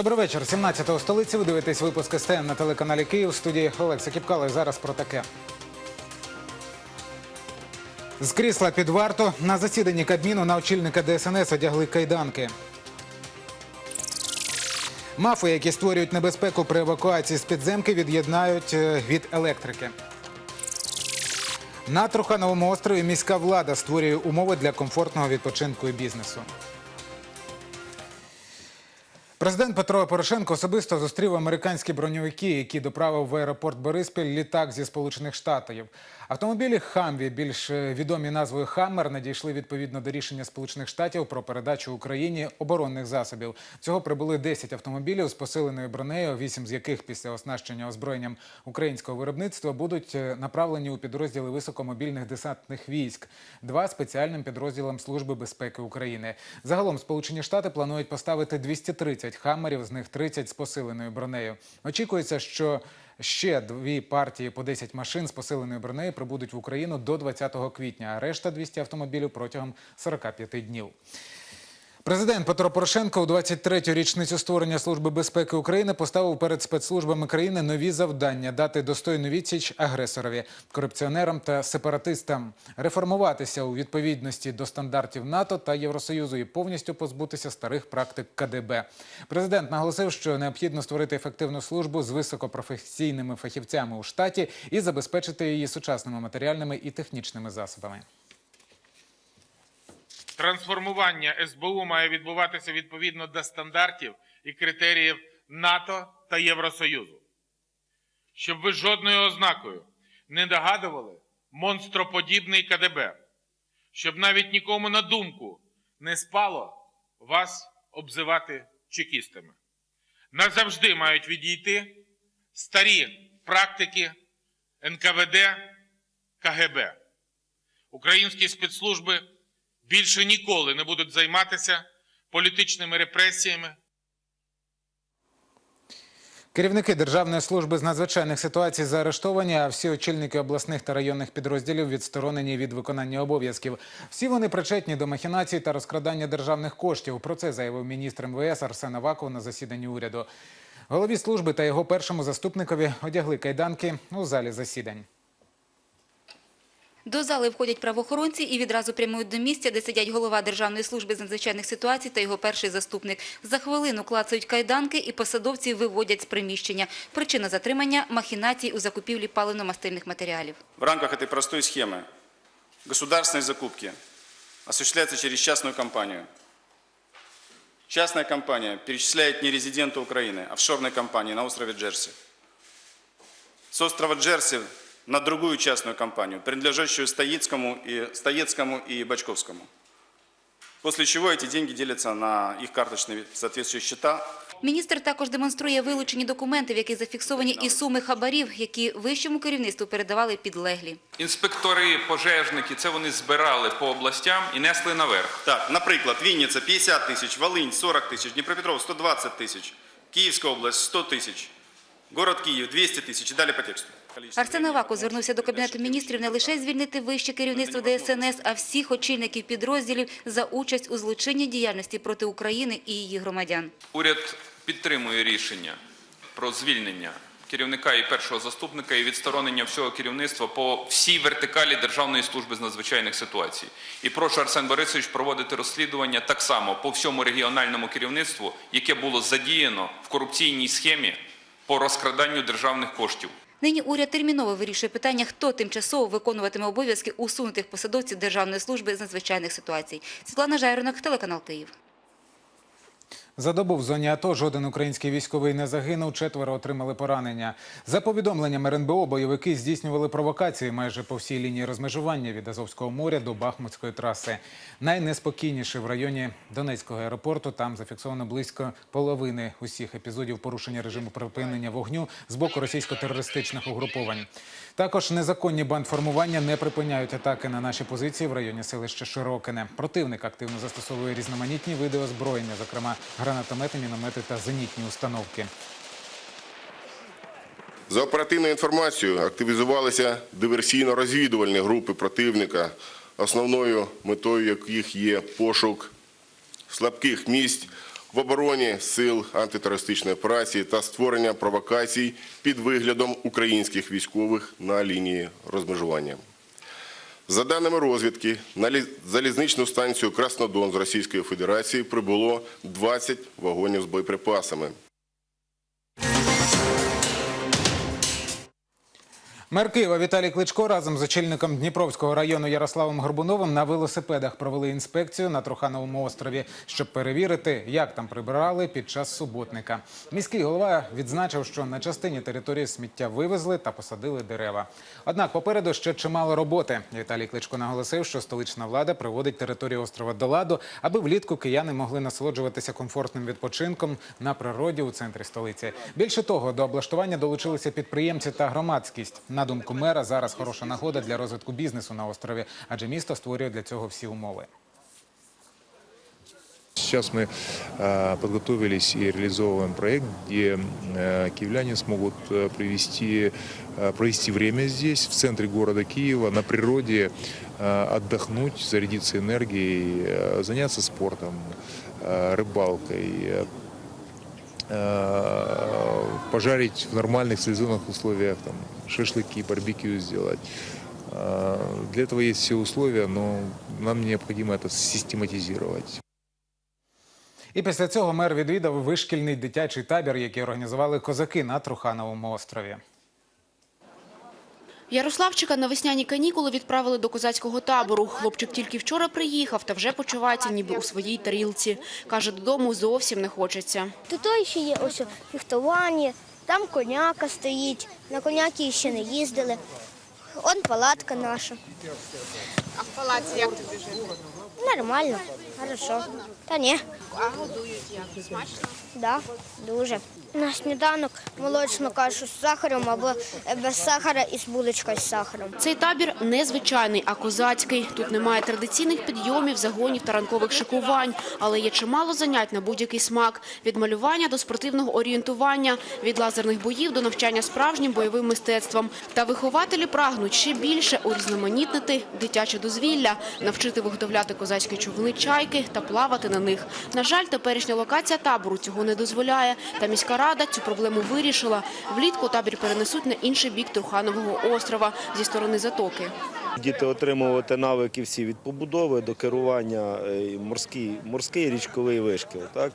Добрий вечір. 17-го столиці. Ви дивитесь випуск СТН на телеканалі Київ. В студії Олекса Кіпкало. І зараз про таке. З крісла під варту на засіданні Кабміну на очільника ДСНС одягли кайданки. Мафи, які створюють небезпеку при евакуації з підземки, від'єднають е, від електрики. На Трухановому острові міська влада створює умови для комфортного відпочинку і бізнесу. Президент Петро Порошенко особисто зустрів американські броньовики, які доправив в аеропорт Бориспіль літак зі Сполучених Штатів. Автомобілі Хамві, більш е, відомі назвою Хаммер, надійшли відповідно до рішення Сполучених Штатів про передачу Україні оборонних засобів. Всього прибули 10 автомобілів з посиленою бронею, 8 з яких після оснащення озброєнням українського виробництва будуть е, направлені у підрозділи високомобільних десантних військ, два спеціальним підрозділам Служби безпеки України. Загалом Сполучені Штати планують поставити 230 хаммерів, з них 30 з посиленою бронею. Очікується, що ще дві партії по 10 машин з посиленою бронею прибудуть в Україну до 20 квітня, а решта 200 автомобілів протягом 45 днів. Президент Петро Порошенко у 23-ю річницю створення Служби безпеки України поставив перед спецслужбами країни нові завдання дати достойну відсіч агресорові, корупціонерам та сепаратистам, реформуватися у відповідності до стандартів НАТО та Євросоюзу і повністю позбутися старих практик КДБ. Президент наголосив, що необхідно створити ефективну службу з високопрофесійними фахівцями у штаті і забезпечити її сучасними матеріальними і технічними засобами. Трансформування СБУ має відбуватися відповідно до стандартів і критеріїв НАТО та Євросоюзу. Щоб ви жодною ознакою не догадували монстроподібний КДБ, щоб навіть нікому на думку не спало вас обзивати чекістами. Назавжди мають відійти старі практики НКВД, КГБ. Українські спецслужби більше ніколи не будуть займатися політичними репресіями Керівники Державної служби з надзвичайних ситуацій заарештовані, а всі очільники обласних та районних підрозділів відсторонені від виконання обов'язків. Всі вони причетні до махінацій та розкрадання державних коштів. Про це заявив міністр МВС Арсен Аваков на засіданні уряду. Голові служби та його першому заступникові одягли кайданки у залі засідань. До зали входять правоохоронці і відразу прямують до місця, де сидять голова Державної служби з надзвичайних ситуацій та його перший заступник. За хвилину клацають кайданки і посадовці виводять з приміщення. Причина затримання – махінацій у закупівлі паливно-мастильних матеріалів. В рамках этой простой схемы государственные закупки осуществляются через частную компанию. Частная компания перечисляет не резидента Украины, а офшорной компании на острове Джерси. С острова Джерси на другую частную компанию, принадлежащую Стоецкому и, Стоецкому и Бачковскому. После чего эти деньги делятся на их карточные соответствующие счета, Міністр також демонструє вилучені документи, в яких зафіксовані і суми хабарів, які вищому керівництву передавали підлеглі. Інспектори, пожежники, це вони збирали по областям і несли наверх. Так, наприклад, Вінниця 50 тисяч, Волинь 40 тисяч, Дніпропетров 120 тисяч, Київська область 100 тисяч, город Київ 200 тисяч і далі по тексту. Арсен Аваков звернувся до Кабінету міністрів не лише звільнити вище керівництво ДСНС, а всіх очільників підрозділів за участь у злочинній діяльності проти України і її громадян. Уряд підтримує рішення про звільнення керівника і першого заступника і відсторонення всього керівництва по всій вертикалі Державної служби з надзвичайних ситуацій. І прошу Арсен Борисович проводити розслідування так само по всьому регіональному керівництву, яке було задіяно в корупційній схемі по розкраданню державних коштів. Нині уряд терміново вирішує питання, хто тимчасово виконуватиме обов'язки усунутих посадовців Державної служби з надзвичайних ситуацій. Світлана Жайронок, телеканал Київ. За добу в зоні АТО жоден український військовий не загинув, четверо отримали поранення. За повідомленням РНБО, бойовики здійснювали провокації майже по всій лінії розмежування від Азовського моря до Бахмутської траси. Найнеспокійніше в районі Донецького аеропорту. Там зафіксовано близько половини усіх епізодів порушення режиму припинення вогню з боку російсько-терористичних угруповань. Також незаконні бандформування не припиняють атаки на наші позиції в районі селища Широкине. Противник активно застосовує різноманітні види озброєння, зокрема гранатомети, міномети та зенітні установки. За оперативною інформацією активізувалися диверсійно-розвідувальні групи противника, основною метою яких є пошук слабких місць в обороні сил антитерористичної операції та створення провокацій під виглядом українських військових на лінії розмежування. За даними розвідки, на залізничну станцію Краснодон з Російської Федерації прибуло 20 вагонів з боєприпасами. Мер Києва Віталій Кличко разом з очільником Дніпровського району Ярославом Горбуновим на велосипедах провели інспекцію на Трухановому острові, щоб перевірити, як там прибирали під час суботника. Міський голова відзначив, що на частині території сміття вивезли та посадили дерева. Однак попереду ще чимало роботи. Віталій Кличко наголосив, що столична влада приводить територію острова до ладу, аби влітку кияни могли насолоджуватися комфортним відпочинком на природі у центрі столиці. Більше того, до облаштування долучилися підприємці та громадськість. На думку мера, зараз хороша нагода для розвитку бізнесу на острові, адже місто створює для цього всі умови. Сейчас мы э, подготовились и реализовываем проект, где э, киевляне смогут э, привести, э, провести время здесь, в центре города Киева, на природе, э, отдохнуть, зарядиться энергией, э, заняться спортом, э, рыбалкой, э, э, пожарить в нормальных сезонных условиях, там, шашлыки, барбекю сделать. Э, Для этого есть все условия, но нам необходимо это систематизировать. І після цього мер відвідав вишкільний дитячий табір, який організували козаки на Трухановому острові. Ярославчика на весняні канікули відправили до козацького табору. Хлопчик тільки вчора приїхав та вже почувається ніби у своїй тарілці. Каже, додому зовсім не хочеться. Тут ще є ось фехтування, там коняка стоїть, на коняки ще не їздили. Он палатка наша. А в палаці як тобі жити? Нормально, хорошо. Та ні, А годують як? Смачно? да, дуже. На сніданок молочну кашу з сахаром або без сахара і з булочкою з сахаром. Цей табір не звичайний, а козацький. Тут немає традиційних підйомів, загонів та ранкових шикувань, але є чимало занять на будь-який смак – від малювання до спортивного орієнтування, від лазерних боїв до навчання справжнім бойовим мистецтвом. Та вихователі прагнуть ще більше урізноманітнити дитяче дозвілля, навчити виготовляти козацькі човни чайки та плавати на них. На жаль, теперішня локація табору цього не дозволяє, та міська рада цю проблему вирішила. Влітку табір перенесуть на інший бік Труханового острова зі сторони затоки. Діти отримувати навики всі від побудови до керування е, морський, морський річковий вишкіл, так?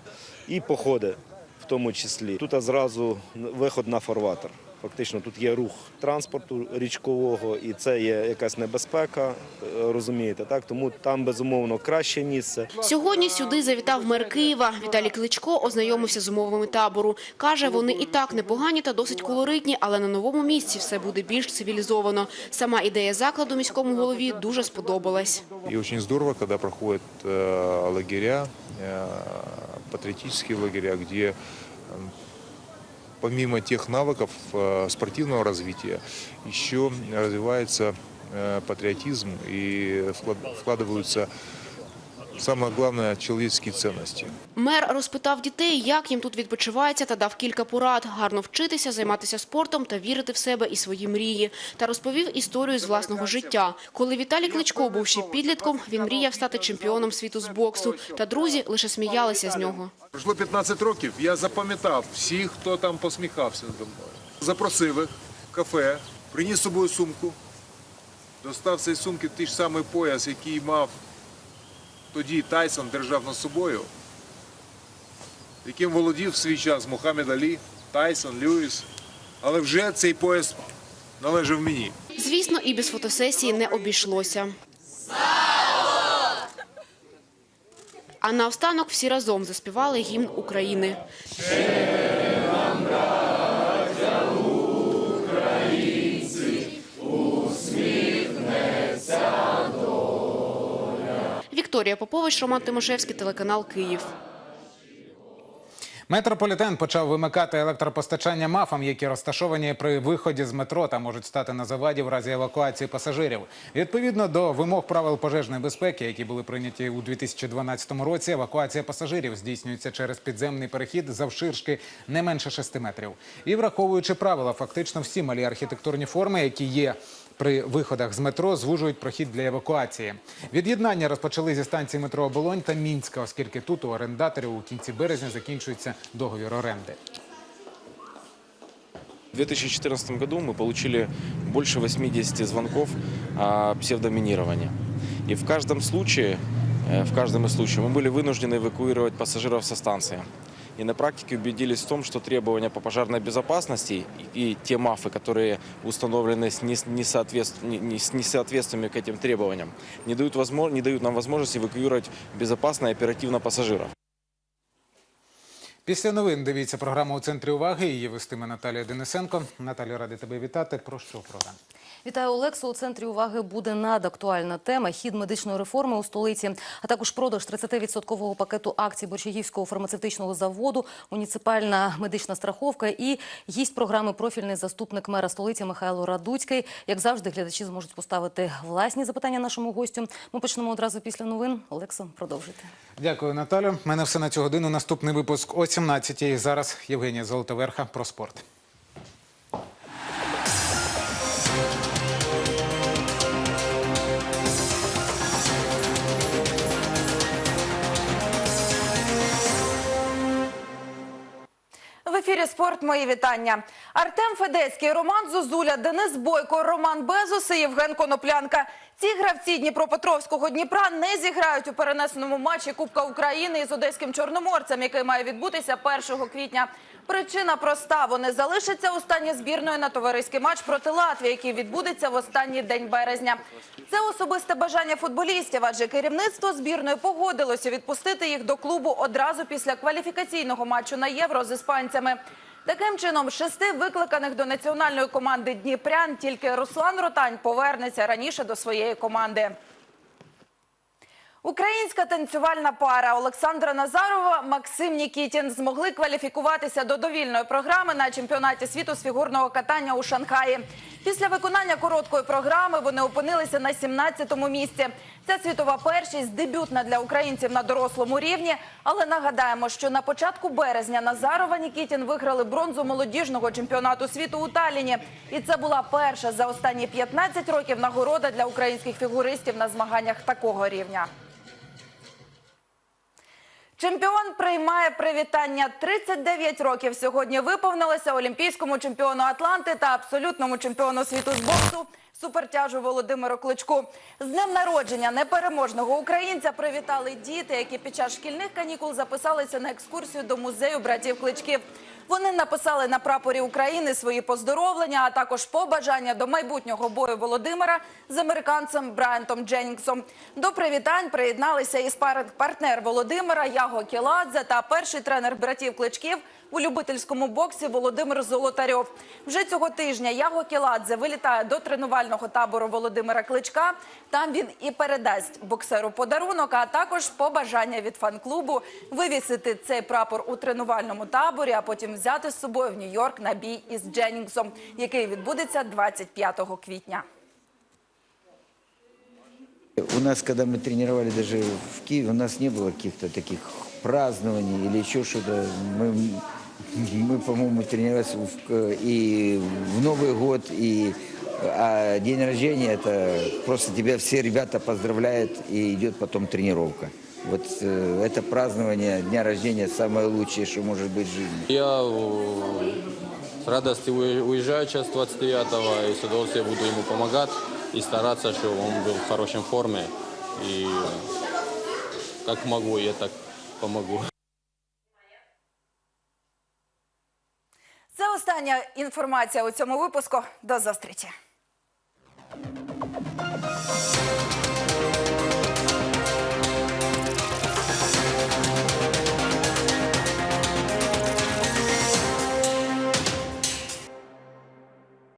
і походи в тому числі. Тут зразу виход на фарватер. Фактично тут є рух транспорту річкового, і це є якась небезпека, е, розумієте, так? Тому там безумовно краще місце. Сьогодні сюди завітав мер Києва. Віталій Кличко ознайомився з умовами табору. Каже, вони і так непогані та досить колоритні, але на новому місці все буде більш цивілізовано. Сама ідея закладу міському голові дуже сподобалась. И очень здорово, когда проходят э, лагеря, э, патриотические лагеря, где м, помимо тех навыков э, спортивного развития еще развивается э, патриотизм и вклад- вкладываются, самое главное, человеческие ценности. Мер розпитав дітей, як їм тут відпочивається, та дав кілька порад – гарно вчитися, займатися спортом та вірити в себе і свої мрії. Та розповів історію з власного життя. Коли Віталій Кличко був ще підлітком, він мріяв стати чемпіоном світу з боксу. Та друзі лише сміялися з нього. Пройшло 15 років, я запам'ятав всіх, хто там посміхався надо мною. Запросив їх в кафе, приніс з собою сумку, достав з цієї сумки той ж самий пояс, який мав тоді Тайсон, держав над собою, яким володів в свій час Мухаммед Алі, Тайсон, Льюіс. Але вже цей пояс належав мені. Звісно, і без фотосесії не обійшлося. А наостанок всі разом заспівали гімн України. Вікторія Попович, Роман Тимошевський, телеканал Київ. Метрополітен почав вимикати електропостачання мафам, які розташовані при виході з метро та можуть стати на заваді в разі евакуації пасажирів. Відповідно до вимог правил пожежної безпеки, які були прийняті у 2012 році, евакуація пасажирів здійснюється через підземний перехід завширшки не менше 6 метрів. І враховуючи правила, фактично всі малі архітектурні форми, які є При виходах з метро звужують прохід для евакуації. Від'єднання розпочали зі станції метро Оболонь та Мінська, оскільки тут у орендаторів у кінці березня закінчується договір оренди. В 2014 году мы получили больше 80 звонков о псевдоминировании. И в каждом случае, э, в каждом из случаев мы были вынуждены эвакуировать пассажиров со станции. И на практике убедились в том, что требования по пожарной безопасности и и те мафы, которые установлены с нес- несоответств- не- не- с несоответствиями к этим требованиям, не дают, возмо- не дают нам возможности эвакуировать безопасно и оперативно пассажиров. Після новин дивіться програму у центрі уваги. Її вестиме Наталія Денисенко. Наталію, ради тебе вітати. Про що програма? Вітаю Олексу. У центрі уваги буде надактуальна тема хід медичної реформи у столиці, а також продаж 30% пакету акцій Борщагівського фармацевтичного заводу, муніципальна медична страховка і гість програми профільний заступник мера столиці Михайло Радуцький. Як завжди, глядачі зможуть поставити власні запитання нашому гостю. Ми почнемо одразу після новин. Олексо, продовжуйте. Дякую, Наталю. Мене все на цю годину. Наступний випуск о 17-й. Зараз Євгенія Золотоверха про спорт. Ефірі спорт. Мої вітання. Артем Федецький, Роман Зозуля, Денис Бойко, Роман Безус і Євген Коноплянка. Ці гравці Дніпропетровського Дніпра не зіграють у перенесеному матчі Кубка України із одеським чорноморцем, який має відбутися 1 квітня. Причина проста: вони залишаться у стані збірної на товариський матч проти Латвії, який відбудеться в останній день березня. Це особисте бажання футболістів, адже керівництво збірної погодилося відпустити їх до клубу одразу після кваліфікаційного матчу на євро з іспанцями. Таким чином, шести викликаних до національної команди Дніпрян тільки Руслан Ротань повернеться раніше до своєї команди. Українська танцювальна пара Олександра Назарова Максим Нікітін змогли кваліфікуватися до довільної програми на чемпіонаті світу з фігурного катання у Шанхаї. Після виконання короткої програми вони опинилися на 17-му місці. Ця світова першість дебютна для українців на дорослому рівні. Але нагадаємо, що на початку березня Назарова Нікітін виграли бронзу молодіжного чемпіонату світу у Талліні. І це була перша за останні 15 років нагорода для українських фігуристів на змаганнях такого рівня. Чемпіон приймає привітання. 39 років сьогодні виповнилося олімпійському чемпіону Атланти та абсолютному чемпіону світу з боксу супертяжу Володимиру Кличку. З днем народження непереможного українця привітали діти, які під час шкільних канікул записалися на екскурсію до музею братів Кличків. Вони написали на прапорі України свої поздоровлення, а також побажання до майбутнього бою Володимира з американцем Брайантом Дженнінгсом. До привітань приєдналися і спаринг-партнер Володимира Яго Кіладзе та перший тренер братів Кличків у любительському боксі Володимир Золотарьов. Вже цього тижня Яго Кіладзе вилітає до тренувального табору Володимира Кличка. Там він і передасть боксеру подарунок, а також побажання від фан-клубу вивісити цей прапор у тренувальному таборі, а потім взяти з собою в Нью-Йорк на бій із Дженнінгсом, який відбудеться 25 квітня. У нас, когда мы тренировали даже в Киеве, у нас не было каких-то таких празднований или еще что-то. Мы, мы по-моему, тренировались в- и в Новый год, и а день рождения это просто тебя все ребята поздравляют, и идет потом тренировка. Вот э, это празднование дня рождения самое лучшее, что может быть в жизни. Я э, с радостью уе- уезжаю сейчас 29-го и с удовольствием буду ему помогать и стараться, чтобы он был в хорошей форме. И как могу, я так помогу. Це остання інформація у цьому випуску. До зустрічі.